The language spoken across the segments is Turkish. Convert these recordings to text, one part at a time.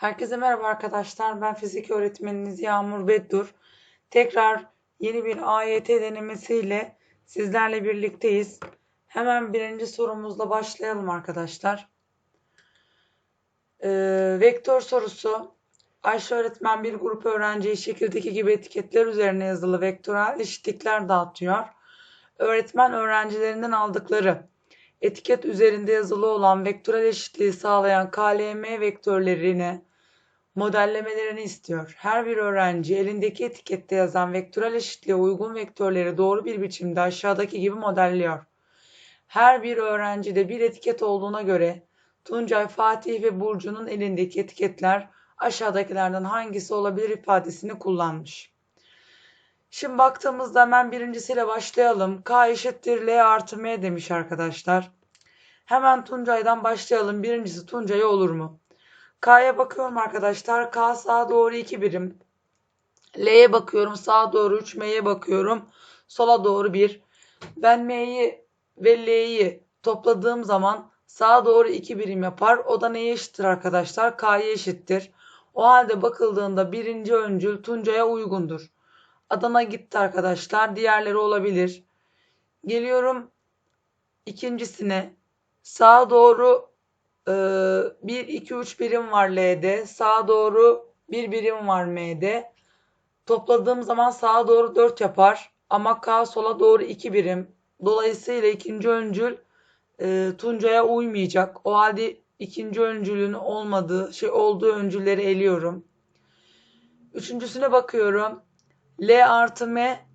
Herkese merhaba arkadaşlar. Ben fizik öğretmeniniz Yağmur Beddur. Tekrar yeni bir AYT denemesiyle sizlerle birlikteyiz. Hemen birinci sorumuzla başlayalım arkadaşlar. Ee, vektör sorusu. Ayşe öğretmen bir grup öğrenciyi şekildeki gibi etiketler üzerine yazılı vektörel eşitlikler dağıtıyor. Öğretmen öğrencilerinden aldıkları etiket üzerinde yazılı olan vektörel eşitliği sağlayan KLM vektörlerini modellemelerini istiyor. Her bir öğrenci elindeki etikette yazan vektörel eşitliğe uygun vektörleri doğru bir biçimde aşağıdaki gibi modelliyor. Her bir öğrencide bir etiket olduğuna göre Tuncay, Fatih ve Burcu'nun elindeki etiketler aşağıdakilerden hangisi olabilir ifadesini kullanmış. Şimdi baktığımızda hemen birincisiyle başlayalım. K eşittir L artı M demiş arkadaşlar. Hemen Tuncay'dan başlayalım. Birincisi Tuncay olur mu? K'ya bakıyorum arkadaşlar. K sağa doğru 2 birim. L'ye bakıyorum. Sağa doğru 3. M'ye bakıyorum. Sola doğru 1. Ben M'yi ve L'yi topladığım zaman sağa doğru 2 birim yapar. O da neye eşittir arkadaşlar? K'ya eşittir. O halde bakıldığında birinci öncül Tuncay'a uygundur. Adana gitti arkadaşlar. Diğerleri olabilir. Geliyorum ikincisine. Sağa doğru 1, 2, 3 birim var L'de. Sağa doğru 1 birim var M'de. Topladığım zaman sağa doğru 4 yapar. Ama K sola doğru 2 birim. Dolayısıyla ikinci öncül e, Tuncay'a uymayacak. O halde ikinci öncülün olmadığı, şey olduğu öncülleri eliyorum. Üçüncüsüne bakıyorum. L artı M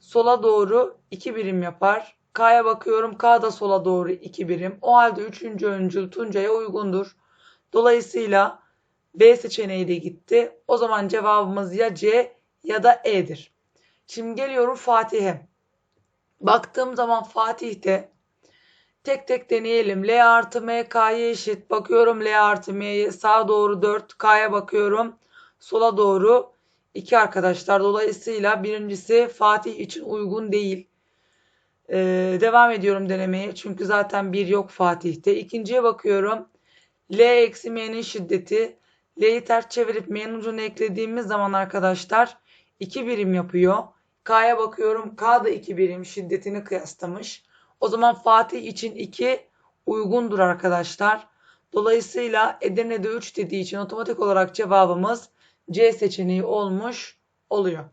sola doğru 2 birim yapar. K'ya bakıyorum. K da sola doğru 2 birim. O halde üçüncü öncül Tuncay'a uygundur. Dolayısıyla B seçeneği de gitti. O zaman cevabımız ya C ya da E'dir. Şimdi geliyorum Fatih'e. Baktığım zaman Fatih'te tek tek deneyelim. L artı M K'ya eşit. Bakıyorum L artı M'ye sağa doğru 4. K'ya bakıyorum. Sola doğru 2 arkadaşlar. Dolayısıyla birincisi Fatih için uygun değil. Ee, devam ediyorum denemeye. Çünkü zaten bir yok Fatih'te. İkinciye bakıyorum. L eksi M'nin şiddeti. L'yi ters çevirip M'nin ucunu eklediğimiz zaman arkadaşlar 2 birim yapıyor. K'ya bakıyorum. K da 2 birim şiddetini kıyaslamış. O zaman Fatih için 2 uygundur arkadaşlar. Dolayısıyla Edirne'de 3 dediği için otomatik olarak cevabımız C seçeneği olmuş oluyor.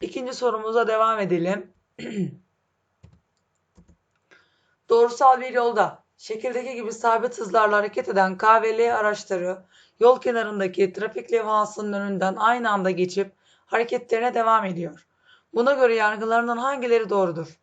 İkinci sorumuza devam edelim. Doğrusal bir yolda şekildeki gibi sabit hızlarla hareket eden K ve L araçları yol kenarındaki trafik levhasının önünden aynı anda geçip hareketlerine devam ediyor. Buna göre yargılarından hangileri doğrudur?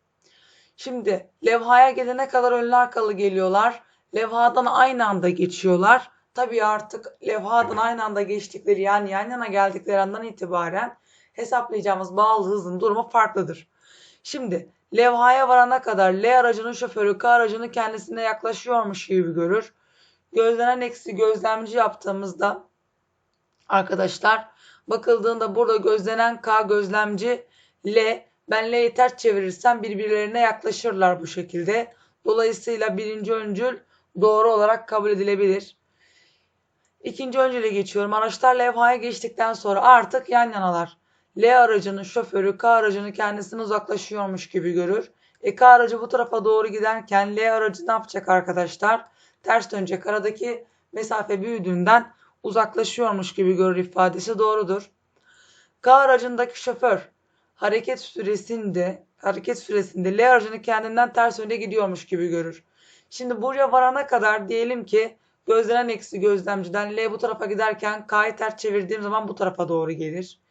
Şimdi levhaya gelene kadar önlü arkalı geliyorlar. Levhadan aynı anda geçiyorlar. Tabii artık levhadan aynı anda geçtikleri yani yan yana geldikleri andan itibaren hesaplayacağımız bağlı hızın durumu farklıdır. Şimdi levhaya varana kadar L aracının şoförü K aracının kendisine yaklaşıyormuş gibi görür. Gözlenen eksi gözlemci yaptığımızda arkadaşlar bakıldığında burada gözlenen K gözlemci L ben L'yi ters çevirirsem birbirlerine yaklaşırlar bu şekilde. Dolayısıyla birinci öncül doğru olarak kabul edilebilir. İkinci öncüle geçiyorum. Araçlar levhaya geçtikten sonra artık yan yanalar. L aracının şoförü K aracını kendisine uzaklaşıyormuş gibi görür. E K aracı bu tarafa doğru giderken L aracı ne yapacak arkadaşlar? Ters dönecek. Aradaki mesafe büyüdüğünden uzaklaşıyormuş gibi görür ifadesi doğrudur. K aracındaki şoför hareket süresinde hareket süresinde L aracını kendinden ters yönde gidiyormuş gibi görür. Şimdi buraya varana kadar diyelim ki gözlenen eksi gözlemciden L bu tarafa giderken K'yı ters çevirdiğim zaman bu tarafa doğru gelir.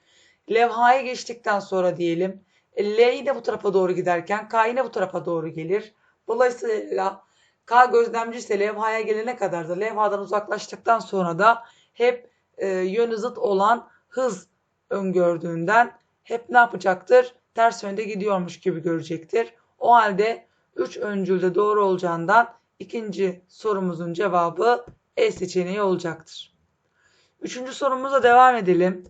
Levhaya geçtikten sonra diyelim e, L yine bu tarafa doğru giderken K yine bu tarafa doğru gelir. Dolayısıyla K gözlemci ise levhaya gelene kadar da levhadan uzaklaştıktan sonra da hep e, yönü zıt olan hız öngördüğünden hep ne yapacaktır? Ters yönde gidiyormuş gibi görecektir. O halde 3 öncülde doğru olacağından ikinci sorumuzun cevabı E seçeneği olacaktır. Üçüncü sorumuza devam edelim.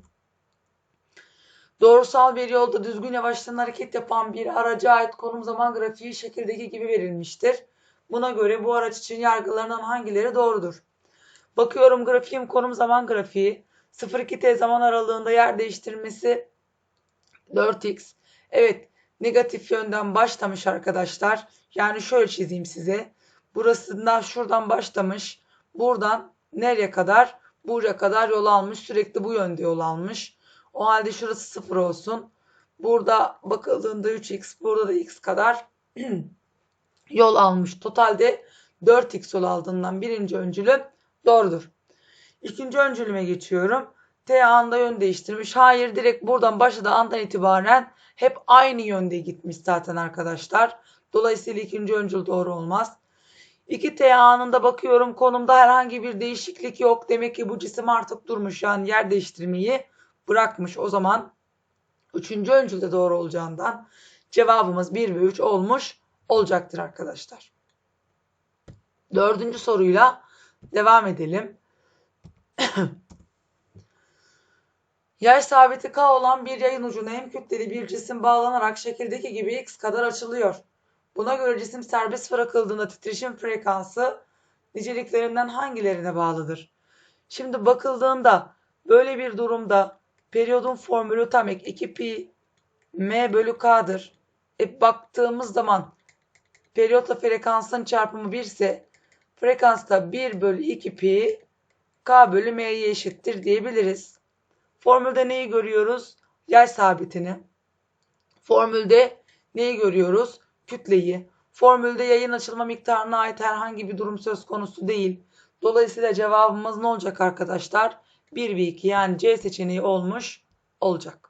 Doğrusal bir yolda düzgün yavaştan hareket yapan bir araca ait konum zaman grafiği şekildeki gibi verilmiştir. Buna göre bu araç için yargılarından hangileri doğrudur? Bakıyorum grafiğim konum zaman grafiği. 0-2t zaman aralığında yer değiştirmesi 4x. Evet negatif yönden başlamış arkadaşlar. Yani şöyle çizeyim size. Burasından şuradan başlamış. Buradan nereye kadar? Buraya kadar yol almış. Sürekli bu yönde yol almış. O halde şurası 0 olsun. Burada bakıldığında 3x. Burada da x kadar yol almış. Totalde 4x yol aldığından birinci öncülüm doğrudur. İkinci öncülüme geçiyorum. T anda yön değiştirmiş. Hayır direkt buradan başladığı andan itibaren hep aynı yönde gitmiş zaten arkadaşlar. Dolayısıyla ikinci öncül doğru olmaz. 2T anında bakıyorum konumda herhangi bir değişiklik yok. Demek ki bu cisim artık durmuş yani yer değiştirmeyi bırakmış. O zaman üçüncü öncülde doğru olacağından cevabımız 1 ve 3 olmuş olacaktır arkadaşlar. Dördüncü soruyla devam edelim. Yay sabiti K olan bir yayın ucuna hem kütleli bir cisim bağlanarak şekildeki gibi x kadar açılıyor. Buna göre cisim serbest bırakıldığında titreşim frekansı niceliklerinden hangilerine bağlıdır? Şimdi bakıldığında böyle bir durumda periyodun formülü tam ek 2 pi m bölü k'dır. E baktığımız zaman periyotla frekansın çarpımı 1 ise frekans da 1 bölü 2 pi k bölü m'ye eşittir diyebiliriz. Formülde neyi görüyoruz? Yay sabitini. Formülde neyi görüyoruz? Kütleyi. Formülde yayın açılma miktarına ait herhangi bir durum söz konusu değil. Dolayısıyla cevabımız ne olacak arkadaşlar? 1 ve 2 yani C seçeneği olmuş olacak.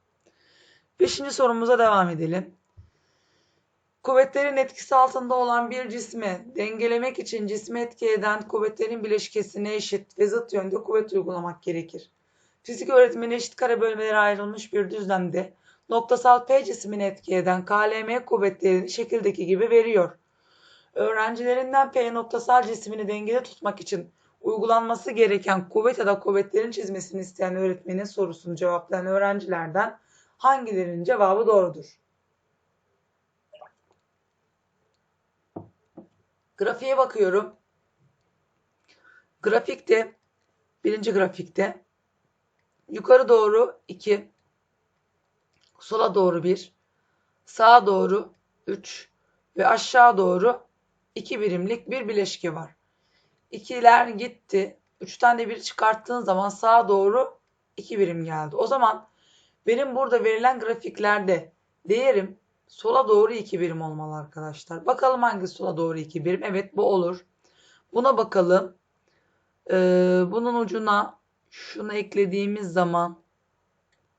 Beşinci sorumuza devam edelim. Kuvvetlerin etkisi altında olan bir cismi dengelemek için cismi etki eden kuvvetlerin bileşkesine eşit ve zıt yönde kuvvet uygulamak gerekir. Fizik öğretmeni eşit kare bölmelere ayrılmış bir düzlemde noktasal P cismini etki eden KLM kuvvetlerini şekildeki gibi veriyor. Öğrencilerinden P noktasal cismini dengede tutmak için uygulanması gereken kuvvet ya da kuvvetlerin çizmesini isteyen öğretmenin sorusunu cevaplayan öğrencilerden hangilerinin cevabı doğrudur? Grafiğe bakıyorum. Grafikte, birinci grafikte yukarı doğru 2, sola doğru 1, sağa doğru 3 ve aşağı doğru 2 birimlik bir bileşke var. İkiler gitti. 3'ten de 1 çıkarttığın zaman sağa doğru 2 birim geldi. O zaman benim burada verilen grafiklerde değerim sola doğru 2 birim olmalı arkadaşlar. Bakalım hangi sola doğru 2 birim? Evet bu olur. Buna bakalım. Ee, bunun ucuna şunu eklediğimiz zaman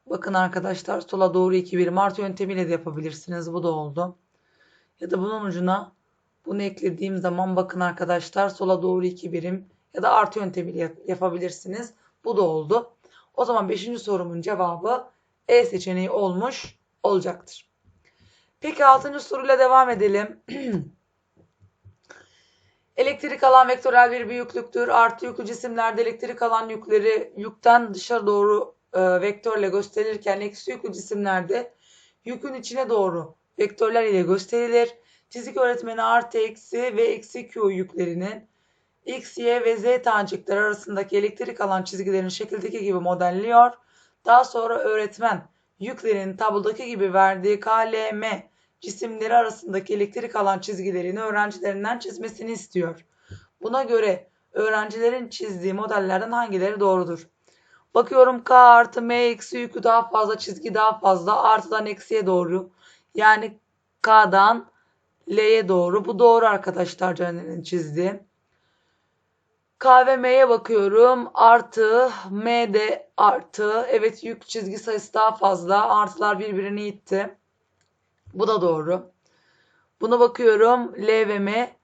bakın arkadaşlar sola doğru 2 birim artı yöntemiyle de yapabilirsiniz. Bu da oldu. Ya da bunun ucuna bunu eklediğim zaman bakın arkadaşlar sola doğru 2 birim ya da artı yöntemiyle yapabilirsiniz. Bu da oldu. O zaman 5. sorumun cevabı E seçeneği olmuş olacaktır. Peki 6. soruyla devam edelim. Elektrik alan vektörel bir büyüklüktür. Artı yüklü cisimlerde elektrik alan yükleri yükten dışarı doğru e, vektörle gösterilirken eksi yüklü cisimlerde yükün içine doğru vektörler ile gösterilir. Fizik öğretmeni artı eksi ve eksi Q yüklerinin X, Y ve Z tanecikleri arasındaki elektrik alan çizgilerini şekildeki gibi modelliyor. Daha sonra öğretmen yüklerin tablodaki gibi verdiği KLM cisimleri arasındaki elektrik alan çizgilerini öğrencilerinden çizmesini istiyor. Buna göre öğrencilerin çizdiği modellerden hangileri doğrudur? Bakıyorum K artı M eksi yükü daha fazla çizgi daha fazla artıdan eksiye doğru. Yani K'dan L'ye doğru. Bu doğru arkadaşlar Caner'in çizdiği. K ve M'ye bakıyorum. Artı M de artı. Evet yük çizgi sayısı daha fazla. Artılar birbirini itti. Bu da doğru. Buna bakıyorum. L ve M.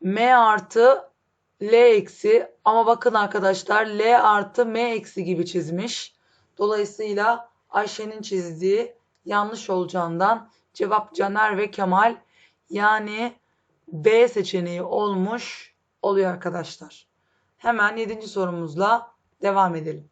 M artı L eksi. Ama bakın arkadaşlar L artı M eksi gibi çizmiş. Dolayısıyla Ayşe'nin çizdiği yanlış olacağından cevap Caner ve Kemal yani B seçeneği olmuş oluyor arkadaşlar. Hemen 7. sorumuzla devam edelim.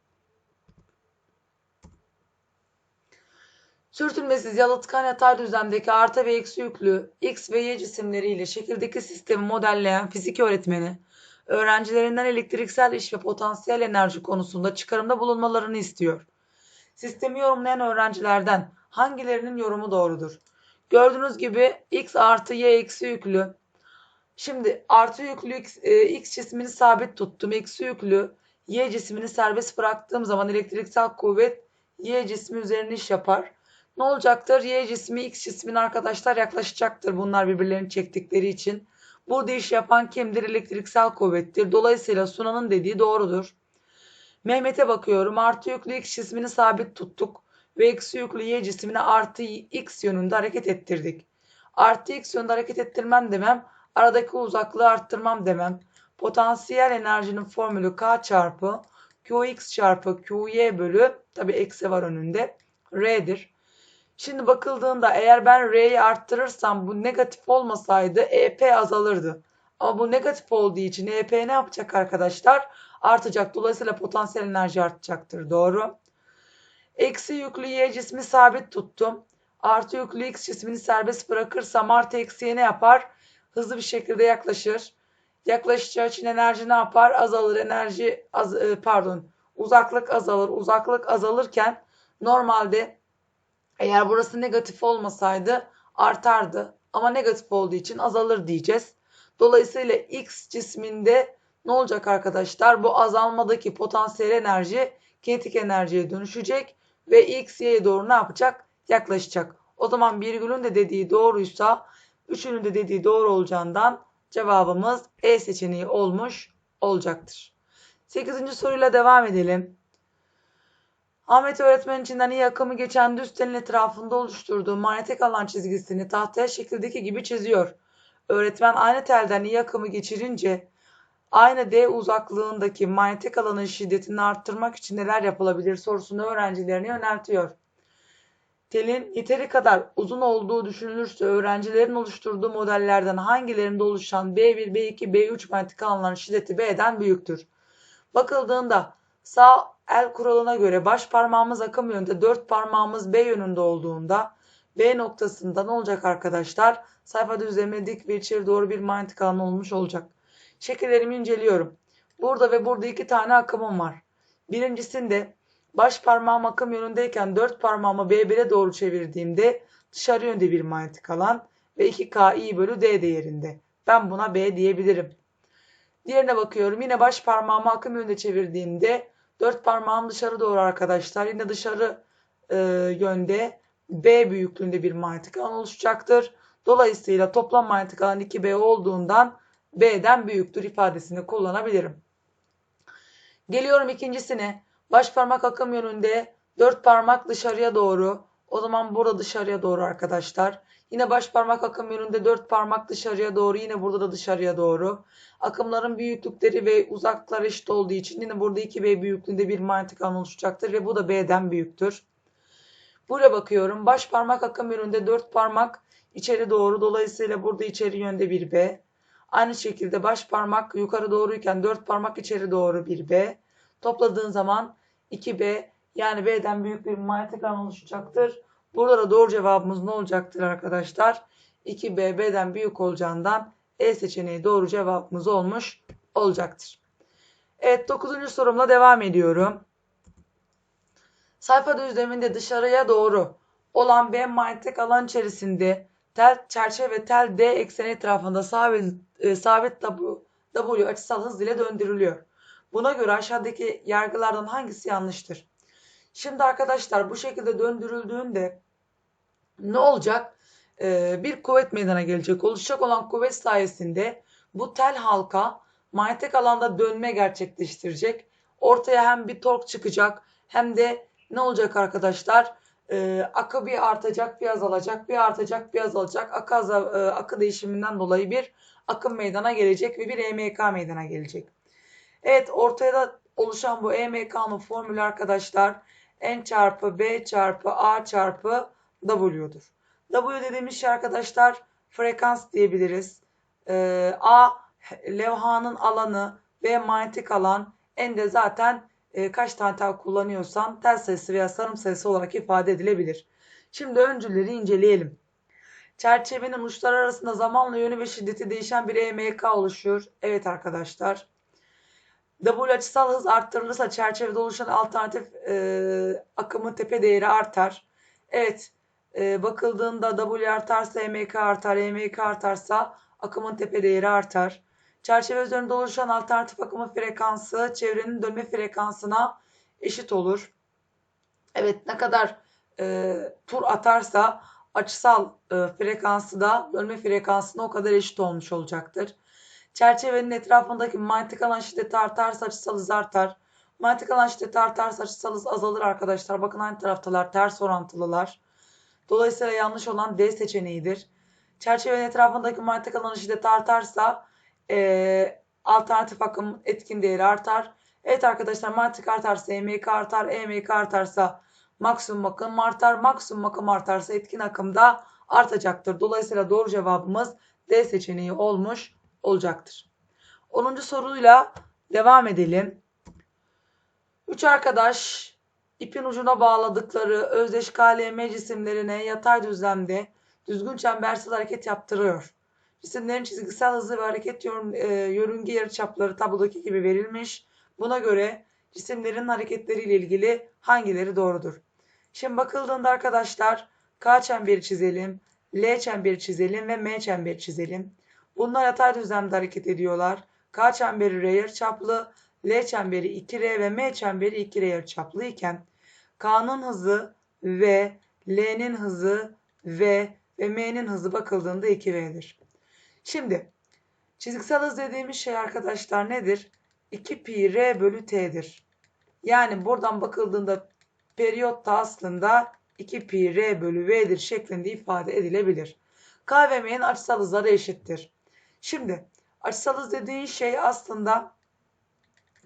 Sürtünmesiz yalıtkan yatay düzlemdeki artı ve eksi yüklü X ve Y cisimleriyle şekildeki sistemi modelleyen fizik öğretmeni öğrencilerinden elektriksel iş ve potansiyel enerji konusunda çıkarımda bulunmalarını istiyor. Sistemi yorumlayan öğrencilerden hangilerinin yorumu doğrudur? Gördüğünüz gibi x artı y eksi yüklü. Şimdi artı yüklü x, e, x cismini sabit tuttum. Eksi yüklü y cismini serbest bıraktığım zaman elektriksel kuvvet y cismi üzerine iş yapar. Ne olacaktır? Y cismi x cismine arkadaşlar yaklaşacaktır bunlar birbirlerini çektikleri için. Burada iş yapan kimdir? Elektriksel kuvvettir. Dolayısıyla Sunan'ın dediği doğrudur. Mehmet'e bakıyorum. Artı yüklü x cismini sabit tuttuk ve eksi yüklü y cismini artı x yönünde hareket ettirdik. Artı x yönünde hareket ettirmem demem, aradaki uzaklığı arttırmam demem. Potansiyel enerjinin formülü k çarpı qx çarpı qy bölü tabi eksi var önünde r'dir. Şimdi bakıldığında eğer ben r'yi arttırırsam bu negatif olmasaydı ep azalırdı. Ama bu negatif olduğu için ep ne yapacak arkadaşlar? Artacak. Dolayısıyla potansiyel enerji artacaktır. Doğru. Eksi yüklü y cismi sabit tuttum. Artı yüklü x cismini serbest bırakırsam artı eksiye ne yapar? Hızlı bir şekilde yaklaşır. Yaklaşacağı için enerji ne yapar? Azalır. Enerji az, e, pardon uzaklık azalır. Uzaklık azalırken normalde eğer burası negatif olmasaydı artardı. Ama negatif olduğu için azalır diyeceğiz. Dolayısıyla x cisminde ne olacak arkadaşlar? Bu azalmadaki potansiyel enerji kinetik enerjiye dönüşecek ve x y'ye doğru ne yapacak? Yaklaşacak. O zaman virgülün de dediği doğruysa üçünün de dediği doğru olacağından cevabımız E seçeneği olmuş olacaktır. 8. soruyla devam edelim. Ahmet öğretmen içinden iyi akımı geçen düz telin etrafında oluşturduğu manyetik alan çizgisini tahtaya şekildeki gibi çiziyor. Öğretmen aynı telden iyi akımı geçirince aynı D uzaklığındaki manyetik alanın şiddetini arttırmak için neler yapılabilir sorusunu öğrencilerine yöneltiyor. Telin yeteri kadar uzun olduğu düşünülürse öğrencilerin oluşturduğu modellerden hangilerinde oluşan B1, B2, B3 manyetik alanların şiddeti B'den büyüktür. Bakıldığında sağ el kuralına göre baş parmağımız akım yönünde, dört parmağımız B yönünde olduğunda B noktasında ne olacak arkadaşlar? Sayfada üzerine dik ve içeri doğru bir manyetik alan olmuş olacak. Şekillerimi inceliyorum. Burada ve burada iki tane akımım var. Birincisinde baş parmağım akım yönündeyken dört parmağımı B1'e doğru çevirdiğimde dışarı yönde bir manyetik alan ve 2K bölü D değerinde. Ben buna B diyebilirim. Diğerine bakıyorum. Yine baş parmağımı akım yönünde çevirdiğimde dört parmağım dışarı doğru arkadaşlar. Yine dışarı e, yönde B büyüklüğünde bir manyetik alan oluşacaktır. Dolayısıyla toplam manyetik alan 2B olduğundan B'den büyüktür ifadesini kullanabilirim. Geliyorum ikincisine. Baş parmak akım yönünde dört parmak dışarıya doğru. O zaman burada dışarıya doğru arkadaşlar. Yine baş parmak akım yönünde dört parmak dışarıya doğru. Yine burada da dışarıya doğru. Akımların büyüklükleri ve uzaklıkları eşit olduğu için yine burada 2B büyüklüğünde bir manyetik alan oluşacaktır ve bu da B'den büyüktür. Buraya bakıyorum. Baş parmak akım yönünde dört parmak içeri doğru. Dolayısıyla burada içeri yönde bir B. Aynı şekilde baş parmak yukarı doğruyken dört parmak içeri doğru bir B. Topladığın zaman 2B yani B'den büyük bir manyetik alan oluşacaktır. Burada da doğru cevabımız ne olacaktır arkadaşlar? 2B B'den büyük olacağından E seçeneği doğru cevabımız olmuş olacaktır. Evet 9. sorumla devam ediyorum. Sayfa düzleminde dışarıya doğru olan B manyetik alan içerisinde tel çerçeve ve tel D ekseni etrafında sabit, e, sabit W açısal hız ile döndürülüyor. Buna göre aşağıdaki yargılardan hangisi yanlıştır? Şimdi arkadaşlar bu şekilde döndürüldüğünde ne olacak? Ee, bir kuvvet meydana gelecek. Oluşacak olan kuvvet sayesinde bu tel halka manyetik alanda dönme gerçekleştirecek. Ortaya hem bir tork çıkacak hem de ne olacak arkadaşlar? Ee, akı bir artacak, bir azalacak, bir artacak, bir azalacak. Akı, azal, e, akı değişiminden dolayı bir akım meydana gelecek ve bir EMK meydana gelecek. Evet ortaya da oluşan bu EMK'nın formülü arkadaşlar N çarpı B çarpı A çarpı W'dur. W dediğimiz şey arkadaşlar frekans diyebiliriz. Ee, A levhanın alanı, B manyetik alan, N de zaten e, kaç tane tel kullanıyorsan tel sayısı veya sarım sayısı olarak ifade edilebilir. Şimdi öncülleri inceleyelim. Çerçevenin uçları arasında zamanla yönü ve şiddeti değişen bir EMK oluşuyor. Evet arkadaşlar. W açısal hız arttırılırsa çerçevede oluşan alternatif e, akımın tepe değeri artar. Evet, e, bakıldığında W artarsa EMK artar, EMK artarsa akımın tepe değeri artar. Çerçeve üzerinde oluşan alternatif akımın frekansı çevrenin dönme frekansına eşit olur. Evet, ne kadar e, tur atarsa açısal e, frekansı da dönme frekansına o kadar eşit olmuş olacaktır. Çerçevenin etrafındaki manyetik alan şiddeti artarsa açısal hız artar. Manyetik alan şiddeti artarsa açısal hız azalır arkadaşlar. Bakın aynı taraftalar ters orantılılar. Dolayısıyla yanlış olan D seçeneğidir. Çerçevenin etrafındaki manyetik alan şiddeti artarsa e, alternatif akım etkin değeri artar. Evet arkadaşlar manyetik artarsa EMK artar. EMK artarsa maksimum akım artar. Maksimum akım artarsa etkin akım da artacaktır. Dolayısıyla doğru cevabımız D seçeneği olmuş olacaktır. 10. soruyla devam edelim. Üç arkadaş ipin ucuna bağladıkları özdeş KLM cisimlerine yatay düzlemde düzgün çembersiz hareket yaptırıyor. Cisimlerin çizgisel hızı ve hareket e, yörünge yarıçapları tablodaki gibi verilmiş. Buna göre cisimlerin hareketleriyle ilgili hangileri doğrudur? Şimdi bakıldığında arkadaşlar K çemberi çizelim, L çemberi çizelim ve M çemberi çizelim. Bunlar yatay düzlemde hareket ediyorlar. K çemberi R yarıçaplı, L çemberi 2R ve M çemberi 2R yarıçaplı iken K'nın hızı V, L'nin hızı V ve M'nin hızı bakıldığında 2V'dir. Şimdi çizgisel hız dediğimiz şey arkadaşlar nedir? 2 pi R bölü T'dir. Yani buradan bakıldığında periyot da aslında 2 pi R bölü V'dir şeklinde ifade edilebilir. K ve M'nin açısal hızları eşittir. Şimdi açısal hız dediğin şey aslında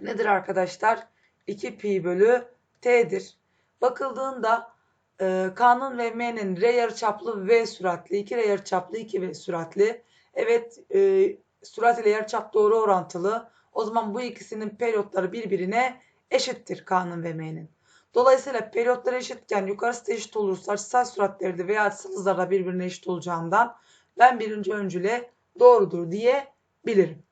nedir arkadaşlar? 2 pi bölü T'dir. Bakıldığında e, K'nın ve M'nin R yarıçaplı V süratli, 2 R yarıçaplı 2 V süratli. Evet e, sürat ile yarıçap doğru orantılı. O zaman bu ikisinin periyotları birbirine eşittir K'nın ve M'nin. Dolayısıyla periyotları eşitken yukarısı da eşit olursa açısal süratleri de veya açısal hızlar birbirine eşit olacağından ben birinci öncüle doğrudur diyebilirim.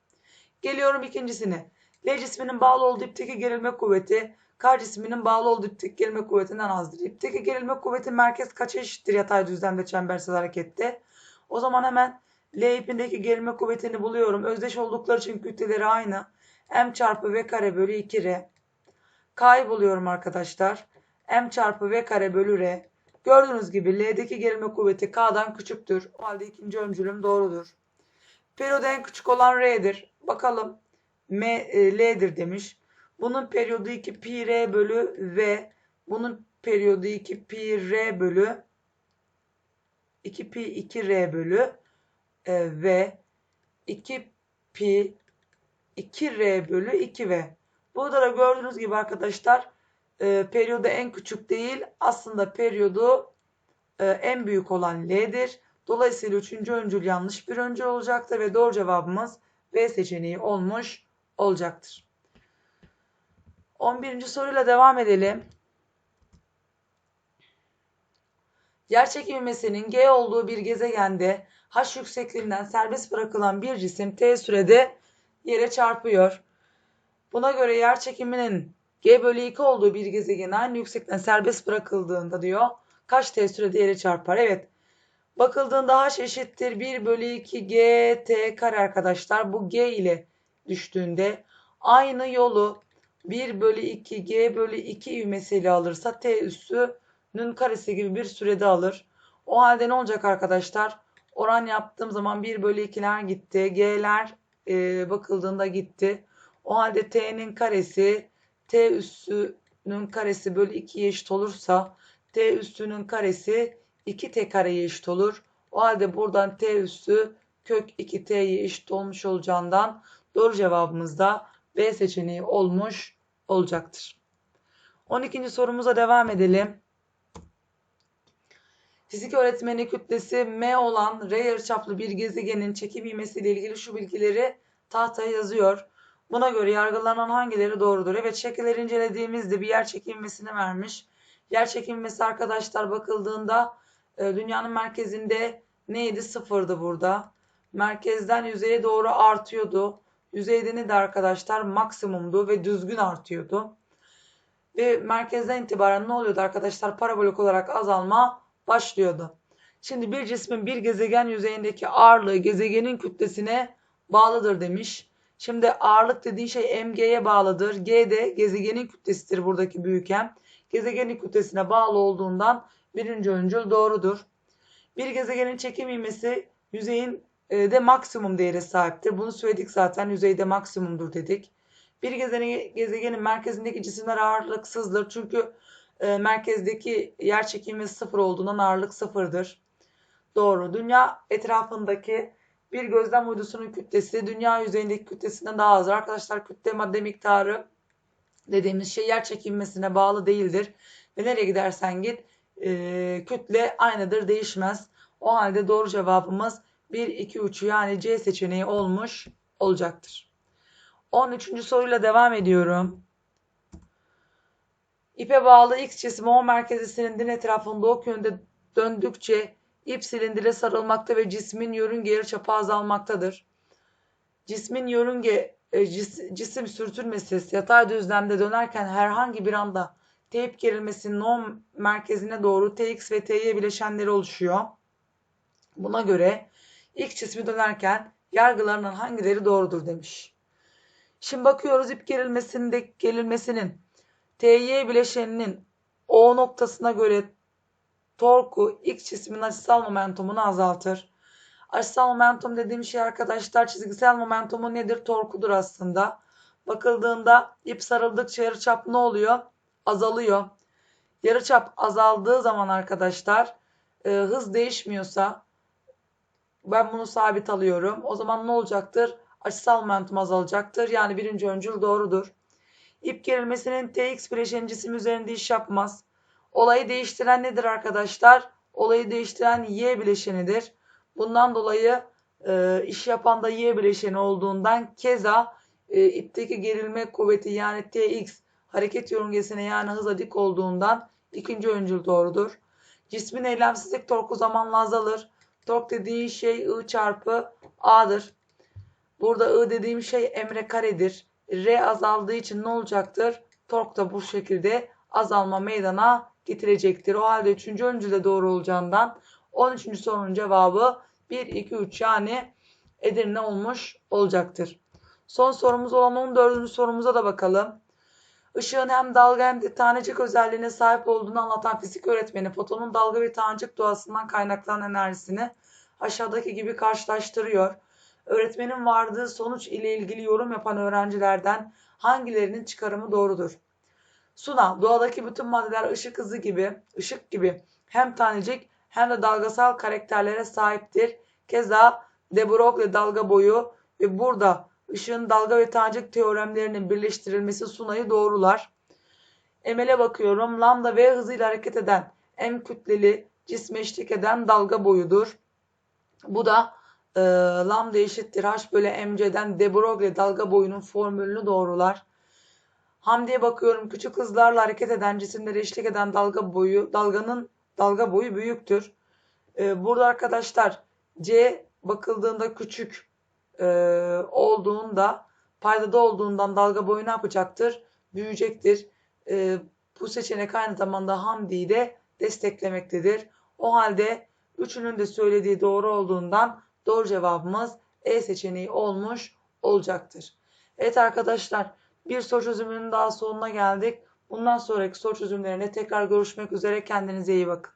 Geliyorum ikincisine. L cisminin bağlı olduğu ipteki gerilme kuvveti K cisminin bağlı olduğu ipteki gerilme kuvvetinden azdır. İpteki gerilme kuvveti merkez kaça eşittir yatay düzlemde çembersiz harekette? O zaman hemen L ipindeki gerilme kuvvetini buluyorum. Özdeş oldukları için kütleleri aynı. M çarpı V kare bölü 2R. K'yı buluyorum arkadaşlar. M çarpı V kare bölü R. Gördüğünüz gibi L'deki gerilme kuvveti K'dan küçüktür. O halde ikinci öncülüm doğrudur. Periyodu en küçük olan R'dir. Bakalım M, e, L'dir demiş. Bunun periyodu 2 pi R bölü V. Bunun periyodu 2 pi R bölü 2 pi 2 R bölü e, V. 2 pi 2 R bölü 2 V. Burada da gördüğünüz gibi arkadaşlar e, periyodu en küçük değil aslında periyodu e, en büyük olan L'dir. Dolayısıyla üçüncü öncül yanlış bir öncül olacaktır ve doğru cevabımız B seçeneği olmuş olacaktır. 11. soruyla devam edelim. Yerçekim ivmesinin G olduğu bir gezegende H yüksekliğinden serbest bırakılan bir cisim T sürede yere çarpıyor. Buna göre yer çekiminin G bölü 2 olduğu bir gezegen aynı yüksekten serbest bırakıldığında diyor kaç T sürede yere çarpar? Evet. Bakıldığında H eşittir 1 bölü 2 G T kare arkadaşlar. Bu G ile düştüğünde aynı yolu 1 bölü 2 G bölü 2 ivmesiyle alırsa T üssünün karesi gibi bir sürede alır. O halde ne olacak arkadaşlar? Oran yaptığım zaman 1 bölü 2'ler gitti. G'ler e, bakıldığında gitti. O halde t'nin karesi t üssünün karesi bölü 2'ye eşit olursa t üssünün karesi 2t kareye eşit olur. O halde buradan t üssü kök 2t'ye eşit olmuş olacağından doğru cevabımız da B seçeneği olmuş olacaktır. 12. sorumuza devam edelim. Fizik öğretmeni kütlesi M olan R yarıçaplı bir gezegenin çekim ivmesiyle ilgili şu bilgileri tahtaya yazıyor. Buna göre yargılanan hangileri doğrudur? Evet şekilleri incelediğimizde bir yer çekilmesini vermiş. Yer çekilmesi arkadaşlar bakıldığında e, dünyanın merkezinde neydi? Sıfırdı burada. Merkezden yüzeye doğru artıyordu. yüzeyde ne de arkadaşlar maksimumdu ve düzgün artıyordu. Ve merkezden itibaren ne oluyordu arkadaşlar? Parabolik olarak azalma başlıyordu. Şimdi bir cismin bir gezegen yüzeyindeki ağırlığı gezegenin kütlesine bağlıdır demiş. Şimdi ağırlık dediğin şey mg'ye bağlıdır. G de gezegenin kütlesidir buradaki büyük m. Gezegenin kütlesine bağlı olduğundan birinci öncül doğrudur. Bir gezegenin çekim ivmesi yüzeyin e, de maksimum değere sahiptir. Bunu söyledik zaten yüzeyde maksimumdur dedik. Bir gezegenin, gezegenin merkezindeki cisimler ağırlıksızdır. Çünkü e, merkezdeki yer çekimi sıfır olduğundan ağırlık sıfırdır. Doğru. Dünya etrafındaki bir gözlem uydusunun kütlesi dünya yüzeyindeki kütlesinden daha azdır. Arkadaşlar kütle madde miktarı dediğimiz şey yer çekilmesine bağlı değildir. Ve nereye gidersen git e, kütle aynıdır değişmez. O halde doğru cevabımız 1, 2, 3 yani C seçeneği olmuş olacaktır. 13. soruyla devam ediyorum. İpe bağlı X cismi O merkezi silindrin etrafında ok yönde döndükçe ip silindire sarılmakta ve cismin yörünge yarıçapı azalmaktadır. Cismin yörünge e, cis, cisim sürtünmesi yatay düzlemde dönerken herhangi bir anda teyip gerilmesinin o merkezine doğru Tx ve Ty bileşenleri oluşuyor. Buna göre X cismi dönerken yargılarının hangileri doğrudur demiş. Şimdi bakıyoruz ip gerilmesinde gerilmesinin TY bileşeninin O noktasına göre torku X cismin açısal momentumunu azaltır. Açısal momentum dediğim şey arkadaşlar çizgisel momentumu nedir? Torkudur aslında. Bakıldığında ip sarıldıkça yarıçap ne oluyor? Azalıyor. Yarıçap azaldığı zaman arkadaşlar e, hız değişmiyorsa ben bunu sabit alıyorum. O zaman ne olacaktır? Açısal momentum azalacaktır. Yani birinci öncül doğrudur. İp gerilmesinin TX bileşeni cisim üzerinde iş yapmaz. Olayı değiştiren nedir arkadaşlar? Olayı değiştiren Y bileşenidir. Bundan dolayı e, iş yapan da Y bileşeni olduğundan keza e, ipteki gerilme kuvveti yani Tx hareket yörüngesine yani hıza dik olduğundan ikinci öncül doğrudur. Cismin eylemsizlik torku zamanla azalır. Tork dediği şey I çarpı A'dır. Burada I dediğim şey emre karedir. R azaldığı için ne olacaktır? Tork da bu şekilde azalma meydana getirecektir. O halde 3. öncülde doğru olacağından 13. sorunun cevabı 1, 2, 3 yani Edirne olmuş olacaktır. Son sorumuz olan 14. sorumuza da bakalım. Işığın hem dalga hem de tanecik özelliğine sahip olduğunu anlatan fizik öğretmeni fotonun dalga ve tanecik doğasından kaynaklanan enerjisini aşağıdaki gibi karşılaştırıyor. Öğretmenin vardığı sonuç ile ilgili yorum yapan öğrencilerden hangilerinin çıkarımı doğrudur? Suna, doğadaki bütün maddeler ışık hızı gibi, ışık gibi hem tanecik hem de dalgasal karakterlere sahiptir. Keza de Broglie dalga boyu ve burada ışığın dalga ve tanecik teoremlerinin birleştirilmesi Suna'yı doğrular. Emel'e bakıyorum. Lambda V hızıyla hareket eden M kütleli cisme eşlik eden dalga boyudur. Bu da e, lambda eşittir h bölü mc'den de Broglie dalga boyunun formülünü doğrular. Hamdi'ye bakıyorum. Küçük hızlarla hareket eden cisimlere eşlik eden dalga boyu, dalganın dalga boyu büyüktür. Ee, burada arkadaşlar C bakıldığında küçük e, olduğunda paydada olduğundan dalga boyu ne yapacaktır? Büyüyecektir. E, bu seçenek aynı zamanda Hamdi'yi de desteklemektedir. O halde üçünün de söylediği doğru olduğundan doğru cevabımız E seçeneği olmuş olacaktır. Evet arkadaşlar bir soru çözümünün daha sonuna geldik. Bundan sonraki soru çözümlerine tekrar görüşmek üzere. Kendinize iyi bakın.